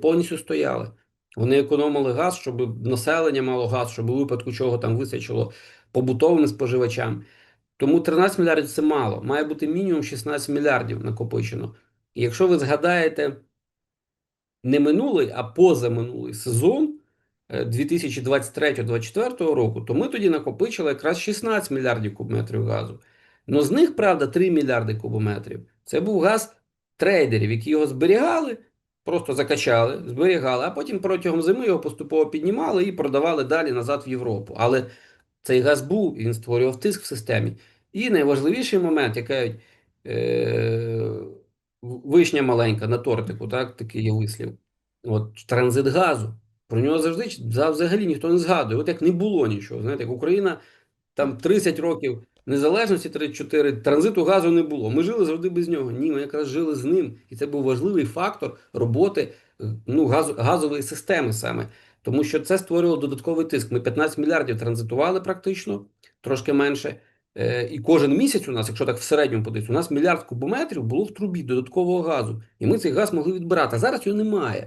повністю стояли. Вони економили газ, щоб населення мало газ, щоб у випадку чого там вистачило побутовим споживачам. Тому 13 мільярдів це мало. Має бути мінімум 16 мільярдів накопичено. І якщо ви згадаєте не минулий, а позаминулий сезон е, 2023-2024 року, то ми тоді накопичили якраз 16 мільярдів кубометрів газу. Ну з них, правда, 3 мільярди кубометрів. Це був газ трейдерів, які його зберігали, просто закачали, зберігали, а потім протягом зими його поступово піднімали і продавали далі назад в Європу. Але цей газ був, він створював тиск в системі. І найважливіший момент, який е, вишня маленька на тортику, так, такий є вислів. От транзит газу. Про нього завжди взагалі ніхто не згадує. От як не було нічого. Знаєте, як Україна там 30 років незалежності, 34, транзиту газу не було. Ми жили завжди без нього. Ні, ми якраз жили з ним. І це був важливий фактор роботи е, ну, газу, газової системи саме. Тому що це створювало додатковий тиск. Ми 15 мільярдів транзитували практично, трошки менше. Е, І кожен місяць у нас, якщо так в середньому подивитися, у нас мільярд кубометрів було в трубі додаткового газу. І ми цей газ могли відбирати. А зараз його немає.